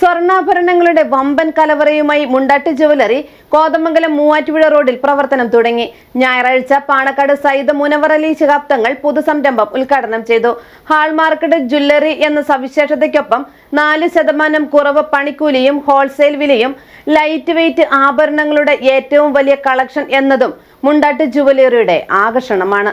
സ്വർണാഭരണങ്ങളുടെ വമ്പൻ കലവറയുമായി മുണ്ടാട്ട് ജുവലറി കോതമംഗലം മൂവാറ്റുപുഴ റോഡിൽ പ്രവർത്തനം തുടങ്ങി. ഞായറാഴ്ച പാണക്കാട് സയ്യിദ് മുനവർ അലി ശിഹാബ് തങ്ങൾ പൊതുസംരംഭം ഉദ്ഘാടനം ചെയ്തു. ഹാൾമാർക്കറ്റ് ജ്വല്ലറി എന്ന സവിശേഷതയ്ക്കൊപ്പം നാല് ശതമാനം കുറവ് പണിക്കൂലിയും ഹോൾസെയിൽ വിലയും ലൈറ്റ് വെയ്റ്റ് ആഭരണങ്ങളുടെ ഏറ്റവും വലിയ കളക്ഷൻ എന്നതും മുണ്ടാട്ട് ജുവലറിയുടെ ആകർഷണമാണ്.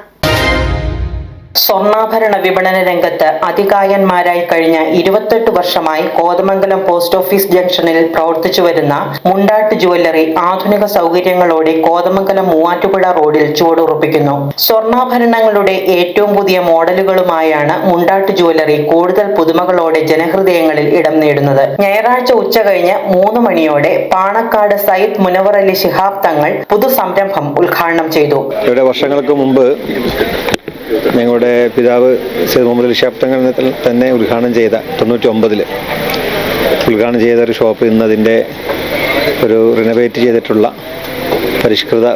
സ്വർണാഭരണ വിപണന രംഗത്ത് അതികായന്മാരായി കഴിഞ്ഞ ഇരുപത്തെട്ട് വർഷമായി കോതമംഗലം പോസ്റ്റ് ഓഫീസ് ജംഗ്ഷനിൽ പ്രവർത്തിച്ചു വരുന്ന മുണ്ടാട്ട് ജുവല്ലറി ആധുനിക സൗകര്യങ്ങളോടെ കോതമംഗലം മൂവാറ്റുപുഴ റോഡിൽ ചുവടുറപ്പിക്കുന്നു. സ്വർണാഭരണങ്ങളുടെ ഏറ്റവും പുതിയ മോഡലുകളുമായാണ് മുണ്ടാട്ട് ജുവല്ലറി കൂടുതൽ പുതുമകളോടെ ജനഹൃദയങ്ങളിൽ ഇടം നേടുന്നത്. ഞായറാഴ്ച ഉച്ച കഴിഞ്ഞ് മൂന്ന് മണിയോടെ പാണക്കാട് സയ്യിദ് മുനവർ അലി ശിഹാബ് തങ്ങൾ പുതു സംരംഭം ഉദ്ഘാടനം ചെയ്തു. വർഷങ്ങൾക്ക് മുമ്പ് ഞങ്ങളുടെ പിതാവ് സൈദ് മുഹമ്മദ് അലി തങ്ങൾ തന്നെ ഉദ്ഘാടനം ചെയ്ത തൊണ്ണൂറ്റി ഒമ്പതിൽ ഉദ്ഘാടനം ചെയ്ത ഒരു ഷോപ്പ് ഇന്നതിന്റെ ഒരു റിനോവേറ്റ് ചെയ്തിട്ടുള്ള പരിഷ്കൃത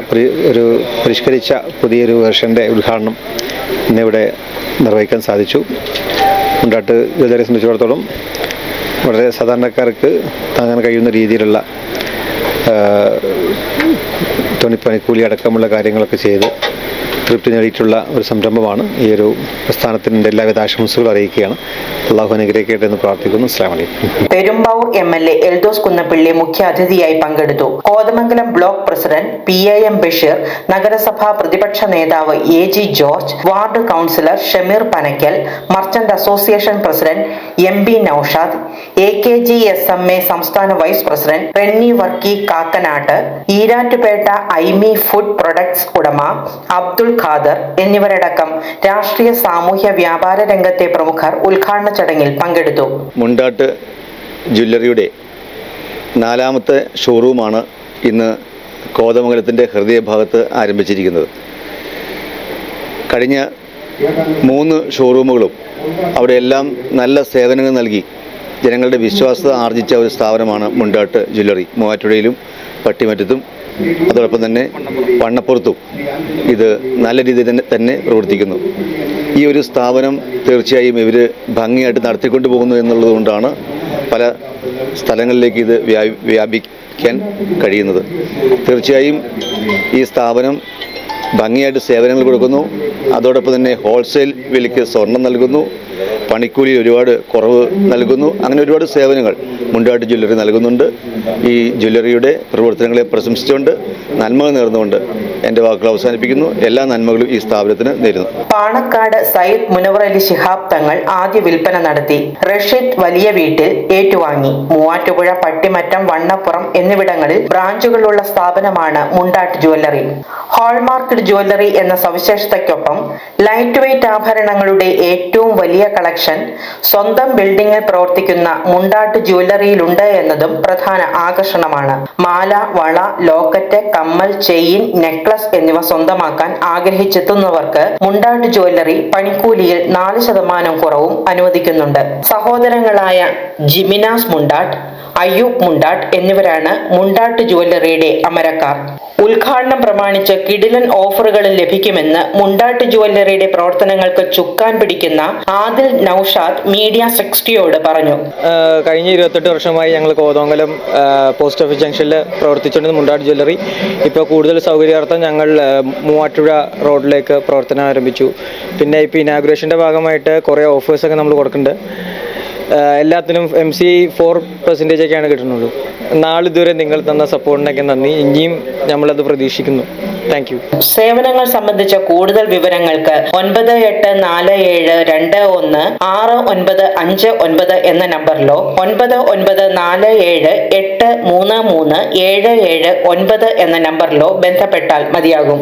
ഒരു പരിഷ്കരിച്ച പുതിയൊരു വേർഷന്റെ ഉദ്ഘാടനം ഇന്നിവിടെ നിർവഹിക്കാൻ സാധിച്ചു. മുണ്ടാട്ട് ജ്വല്ലറിയെ സംബന്ധിച്ചിടത്തോളം വളരെ സാധാരണക്കാർക്ക് താങ്ങാൻ കഴിയുന്ന രീതിയിലുള്ള തുണിപ്പണിക്കൂലി അടക്കമുള്ള കാര്യങ്ങളൊക്കെ ചെയ്ത് തൃപ്തി നേടിയിട്ടുള്ള ഒരു സംരംഭമാണ്. ഈ ഒരു പ്രസ്ഥാനത്തിന്റെ എല്ലാ എല്ലാവിധ ആശംസകളും അറിയിക്കുകയാണ്. അള്ളാഹു അനുഗ്രഹിക്കട്ടെ എന്ന് പ്രാർത്ഥിക്കുന്നു. Aslam Perumbavoor M L A Eldhose Kunnappilly മുഖ്യാതിഥിയായി പങ്കെടുത്തു. Kothamangalam block president P A M Basheer നഗരസഭാ പ്രതിപക്ഷ നേതാവ് A G George ward councillor Shameer Panakkal merchant association president M B Naushad A K G S M A സംസ്ഥാന vice president Renny Varkey Kakkanattu Erattupetta Aimi food products ഉടമ അബ്ദുൾ ഖാദർ എന്നിവരടക്കം രാഷ്ട്രീയ സാമൂഹ്യ വ്യാപാര രംഗത്തെ പ്രമുഖർ ഉദ്ഘാടന ചടങ്ങിൽ പങ്കെടുത്തു. മുണ്ടാട്ട് ജ്വല്ലറിയുടെ നാലാമത്തെ ഷോറൂമാണ് ഇന്ന് കോതമംഗലത്തിന്റെ ഹൃദയഭാഗത്ത് ആരംഭിച്ചിരിക്കുന്നത്. കഴിഞ്ഞ മൂന്ന് ഷോറൂമുകളും അവിടെയെല്ലാം നല്ല സേവനങ്ങൾ നൽകി ജനങ്ങളുടെ വിശ്വാസത ആർജിച്ച ഒരു സ്ഥാപനമാണ് മുണ്ടാട്ട് ജ്വല്ലറി. മൂവാറ്റുപുഴയിലും പട്ടിമറ്റത്തും അതോടൊപ്പം തന്നെ വണ്ണപ്പുറത്തും ഇത് നല്ല രീതിയിൽ തന്നെ തന്നെ പ്രവർത്തിക്കുന്നു. ഈ ഒരു സ്ഥാപനം തീർച്ചയായും ഇവർ ഭംഗിയായിട്ട് നടത്തിക്കൊണ്ടു പോകുന്നു എന്നുള്ളത് കൊണ്ടാണ് പല സ്ഥലങ്ങളിലേക്ക് ഇത് വ്യാ- വ്യാപിക്കാൻ കഴിയുന്നത്. തീർച്ചയായും ഈ സ്ഥാപനം ഭംഗിയായിട്ട് സേവനങ്ങൾ കൊടുക്കുന്നു. അതോടൊപ്പം തന്നെ ഹോൾസെയിൽ വിലയ്ക്ക് സ്വർണം നൽകുന്നു. പണിക്കൂലി ഒരുപാട് കുറവ് നൽകുന്നു. അങ്ങനെ ഒരുപാട് സേവനങ്ങൾ മുണ്ടാട്ട് ജ്വല്ലറി നൽകുന്നുണ്ട്. ഈ ജ്വല്ലറിയുടെ പ്രവർത്തനങ്ങളെ പ്രശംസിച്ചുകൊണ്ട് നന്മകൾ നേർന്നുകൊണ്ട് എന്റെ വാക്കുകൾ അവസാനിപ്പിക്കുന്നു. എല്ലാ നന്മകളും ഈ സ്ഥാപനത്തിന് നേരുന്നു. പാണക്കാട് സയ്യിദ് മുനവർ അലി ശിഹാബ് തങ്ങൾ ആദ്യ വിൽപ്പന നടത്തി. റഷീദ് വലിയ വീട്ടിൽ ഏറ്റുവാങ്ങി. മൂവാറ്റുപുഴ പട്ടിമറ്റം വണ്ണപ്പുറം എന്നിവിടങ്ങളിൽ ബ്രാഞ്ചുകളുള്ള സ്ഥാപനമാണ് മുണ്ടാട്ട് ജുവല്ലറി. ഹോൾമാർക്ക് ജുവല്ലറി എന്ന സവിശേഷതയ്ക്കൊപ്പം ലൈറ്റ് വെയ്റ്റ് ആഭരണങ്ങളുടെ ഏറ്റവും വലിയ കളക്ഷൻ സ്വന്തം ബിൽഡിംഗിൽ പ്രവർത്തിക്കുന്ന മുണ്ടാട്ട് ജ്വല്ലറിയിലുണ്ട് എന്നതും പ്രധാന ആകർഷണമാണ്. മാല വള ലോക്കറ്റ് കമ്മൽ ചെയിൻ നെക്ലസ് എന്നിവ സ്വന്തമാക്കാൻ ആഗ്രഹിച്ചെത്തുന്നവർക്ക് മുണ്ടാട്ട് ജ്വല്ലറി പണിക്കൂലിയിൽ നാല് ശതമാനം കുറവും അനുവദിക്കുന്നുണ്ട്. സഹോദരങ്ങളായ ജിമിനാസ് മുണ്ടാട്ട് അയ്യൂബ് മുണ്ടാട്ട് എന്നിവരാണ് മുണ്ടാട്ട് ജ്വല്ലറിയുടെ അമരക്കാർ. ഉദ്ഘാടനം പ്രമാണിച്ച് കിടിലൻ ഓഫറുകളും ലഭിക്കുമെന്ന് മുണ്ടാട്ട് ജുവല്ലറിയുടെ പ്രവർത്തനങ്ങൾക്ക് ചുക്കാൻ പിടിക്കുന്ന ആദിൽ നൌഷാദ് മീഡിയ സിക്സ്റ്റിയോട് പറഞ്ഞു. കഴിഞ്ഞ ഇരുപത്തെട്ട് വർഷമായി ഞങ്ങൾ കോതോങ്കലം പോസ്റ്റ് ഓഫീസ് ജംഗ്ഷനിൽ പ്രവർത്തിച്ചുകൊണ്ടിരുന്ന മുണ്ടാട്ട് ജുവല്ലറി. ഇപ്പോൾ കൂടുതൽ സൗകര്യാർത്ഥം ഞങ്ങൾ മൂവാറ്റുപുഴ റോഡിലേക്ക് പ്രവർത്തനം ആരംഭിച്ചു. പിന്നെ ഇപ്പോൾ ഇനാഗുറേഷന്റെ ഭാഗമായിട്ട് കുറേ ഓഫേഴ്സൊക്കെ നമ്മൾ കൊടുക്കുന്നുണ്ട്. എല്ലാത്തിനും എം സി ഫോർ പെർസെന്റേജ് ഒക്കെയാണ് കിട്ടുന്നുള്ളൂ. നാളിതുവരെ നിങ്ങൾ തന്ന സപ്പോർട്ടിനൊക്കെ നന്ദി. ഇനിയും നമ്മളത് പ്രതീക്ഷിക്കുന്നു. താങ്ക് യു സേവനങ്ങൾ സംബന്ധിച്ച കൂടുതൽ വിവരങ്ങൾക്ക് ഒൻപത് എട്ട് നാല് ഏഴ് രണ്ട് ഒന്ന് ആറ് ഒൻപത് അഞ്ച് ഒൻപത് എന്ന നമ്പറിലോ ഒൻപത് ഒൻപത് നാല് ഏഴ് എട്ട് മൂന്ന് മൂന്ന് ഏഴ് ഏഴ് ഒൻപത് എന്ന നമ്പറിലോ ബന്ധപ്പെട്ടാൽ മതിയാകും.